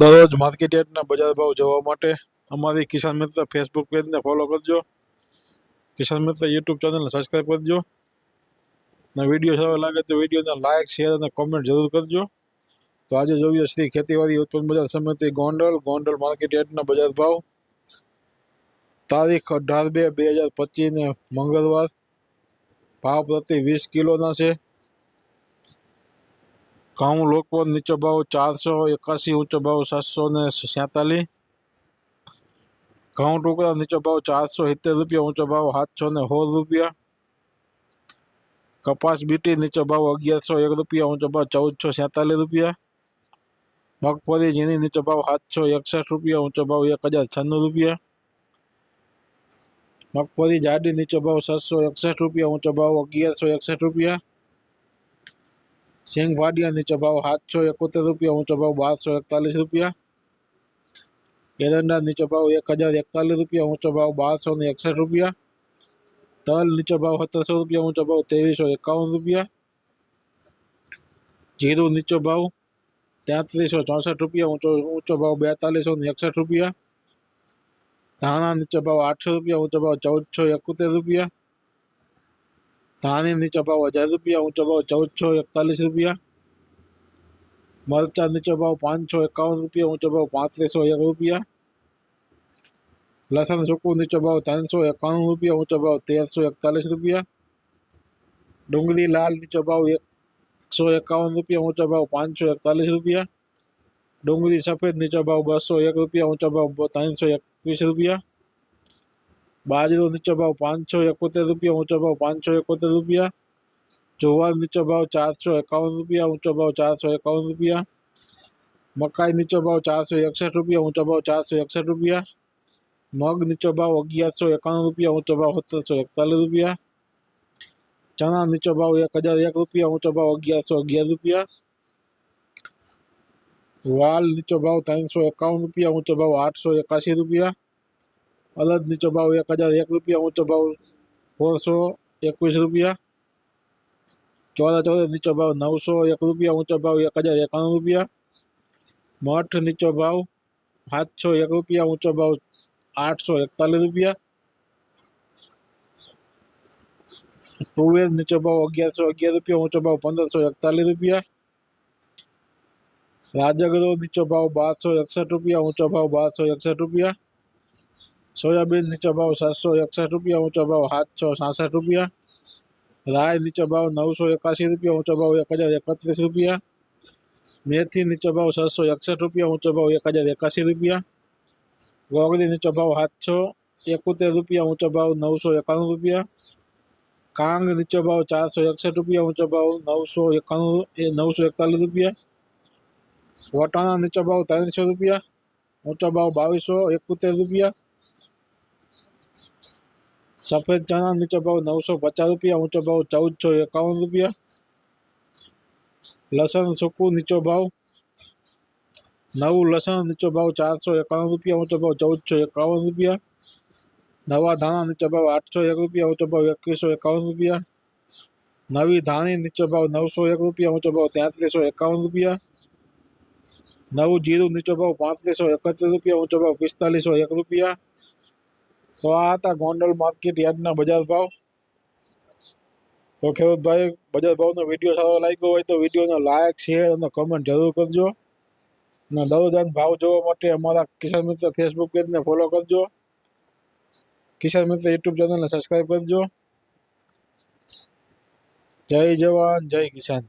દરરોજ માર્કેટ યાર્ડના બજાર ભાવ જોવા માટે અમારી કિસાન મિત્ર ફેસબુક પેજને ફોલો કરજો. કિસાન મિત્ર યુટ્યુબ ચેનલને સબસ્ક્રાઈબ કરજો. અને વીડિયો સારો લાગે તો વિડીયોને લાઇક શેર અને કોમેન્ટ જરૂર કરજો. તો આજે જોઈએ શ્રી ખેતીવાડી ઉત્પન્ન બજાર સમિતિ ગોંડલ. ગોંડલ માર્કેટ યાર્ડના બજાર ભાવ. તારીખ અઢાર બે બે હજાર પચીસને મંગળવાર. ભાવ પ્રતિ વીસ કિલોના છે. ઘઉં લોકો નીચો ભાવ ચારસો એકાસી ઊંચો ભાવ સાતસો ને સેતાલીસ ઘઉં ટુકડા નીચો ભાવ ચારસો સિત્તેર રૂપિયા ઊંચો ભાવ સાતસો ને સોળ રૂપિયા કપાસ બીટી નીચો ભાવ અગિયારસો એક રૂપિયા ઊંચો ભાવ ચૌદસો સેતાલીસ રૂપિયા મગફળી ઝીણી નીચો ભાવ સાતસો એકસઠ રૂપિયા ઊંચો ભાવ એક હજાર છન્નું રૂપિયા મગફળી જાડી નીચો ભાવ સાતસો એકસઠ રૂપિયા ઊંચો ભાવ અગિયારસો એકસઠ રૂપિયા સિંગ વાડિયા નીચો ભાવ સાતસો એકોતેર રૂપિયા ઊંચો ભાવ બારસો એકતાલીસ રૂપિયા એરંડા નીચો ભાવ એક હજાર એકતાલીસ રૂપિયા ઊંચો ભાવ બારસો ને એકસઠ રૂપિયા તલ નીચો ભાવ સત્તરસો રૂપિયા ઊંચો ભાવ ત્રેવીસો એકાવન રૂપિયા જીરું નીચો ભાવ તેત્રીસો ચોસઠ રૂપિયા ઊંચો ઊંચો ભાવ બેતાલીસો ને એકસઠ રૂપિયા ધાણા નીચો ભાવ આઠસો રૂપિયા ઊંચો ભાવ ચૌદસો એકોતેર રૂપિયા ધાણી નીચો ભાવ હજાર રૂપિયા ઊંચો ભાવ ચૌદસો એકતાલીસ રૂપિયા મરચા નીચો ભાવ પાંચસો એકાવન રૂપિયા ઊંચો ભાવ પાંત્રીસો એક રૂપિયા લસણ સૂકું નીચો ભાવ ત્રણસો એકાણું રૂપિયા ઊંચો ભાવ તેરસો એકતાલીસ રૂપિયા ડુંગળી લાલ નીચો ભાવ એકસો એકાવન રૂપિયા ઊંચો ભાવ પાંચસો એકતાલીસ રૂપિયા ડુંગળી સફેદ નીચો ભાવ બસો એક રૂપિયા ઊંચો ભાવ ત્રણસો એકવીસ રૂપિયા બાજરો નીચો ભાવ પાંચસો એકોતેર રૂપિયા ઊંચો ભાવ પાંચસો એકોતેર રૂપિયા જુવાર નીચો ભાવ ચારસો એકાવન રૂપિયા ઊંચો ભાવ ચારસો એકાવન રૂપિયા મકાઈ નીચો ભાવ ચારસો એકસઠ રૂપિયા ઊંચો ભાવ ચારસો એકસઠ રૂપિયા મગ નીચો ભાવ અગિયારસો એકાણું રૂપિયા ઊંચો ભાવ સત્તરસો એકતાલીસ રૂપિયા ચણા નીચો ભાવ એક હજાર એક રૂપિયા ઊંચો ભાવ અગિયારસો અગિયાર રૂપિયા વાલ નીચો ભાવ ત્રણસો એકાવન રૂપિયા ઊંચો ભાવ આઠસો એકાસી રૂપિયા અલદ નીચો ભાવ એક હજાર એક રૂપિયા ઊંચો ભાવ સોળસો એકવીસ રૂપિયા ચોરા ચોરા નીચો ભાવ નવસો એક રૂપિયા ઊંચો ભાવ એક હજાર એકાણું રૂપિયા મઠ નીચો ભાવ સાતસો એક રૂપિયા ઊંચો ભાવ આઠસો એકતાલીસ રૂપિયા તુવેર નીચો ભાવ અગિયારસો અગિયાર રૂપિયા ઊંચો ભાવ પંદરસો એકતાલીસ રૂપિયા રાજગરો નીચો ભાવ બારસો એકસઠ રૂપિયા ઊંચો ભાવ બારસો એકસઠ રૂપિયા સોયાબીન નીચો ભાવ સાતસો એકસઠ રૂપિયા ઊંચો ભાવ સાતસો સાસઠ રૂપિયા રાય નીચો ભાવ નવસો એકાસી રૂપિયા ઊંચો ભાવ એક હજાર એકત્રીસ રૂપિયા મેથી નીચો ભાવ છસો એકસઠ રૂપિયા ઊંચો ભાવ એક હજાર એકાસી રૂપિયા ગોગડી નીચો ભાવ સાતસો એકોતેર રૂપિયા ઊંચો ભાવ નવસો એકાણું રૂપિયા કાંગ નીચો ભાવ ચારસો એકસઠ રૂપિયા ઊંચો ભાવ નવસો એકાણું એ નવસો એકતાલીસ રૂપિયા વટાણા નીચો ભાવ ત્રણસો રૂપિયા ઊંચો ભાવ બાવીસો એકોતેર રૂપિયા સફેદ ચણા નીચો ભાવ નવસો પચાસ રૂપિયા ઊંચો ભાવ ચૌદસો એકાવન રૂપિયા લસણ સૂકું નીચો ભાવ નવું લસણ નીચો ભાવ ચારસો એકાવન રૂપિયા ઊંચો ભાવ ચૌદસો એકાવન રૂપિયા નવા ધાણા નીચો ભાવ આઠસો એક રૂપિયા ઊંચો ભાવ એકવીસો એકાવન રૂપિયા નવી ધાણી નીચો ભાવ નવસો એક રૂપિયા ઊંચો ભાવ તેત્રીસો એકાવન રૂપિયા નવું જીરું નીચો ભાવ પાંત્રીસો એકત્રીસ રૂપિયા ઊંચો ભાવ પિસ્તાલીસો એક રૂપિયા તો આ હતા ગોંડલ માર્કેટ યાર્ડના બજાર ભાવ. તો ખેડૂતભાઈ બજાર ભાવનો વીડિયો સારો લાગ્યો હોય તો વિડીયોનો લાયક, શેર અને કમેન્ટ જરૂર કરજો. અને દરરોજાન ભાવ જોવા માટે અમારા કિસાન મિત્ર ફેસબુક પેજને ફોલો કરજો. કિસાન મિત્ર યુટ્યુબ ચેનલને સબસ્ક્રાઈબ કરજો. જય જવાન, જય કિસાન.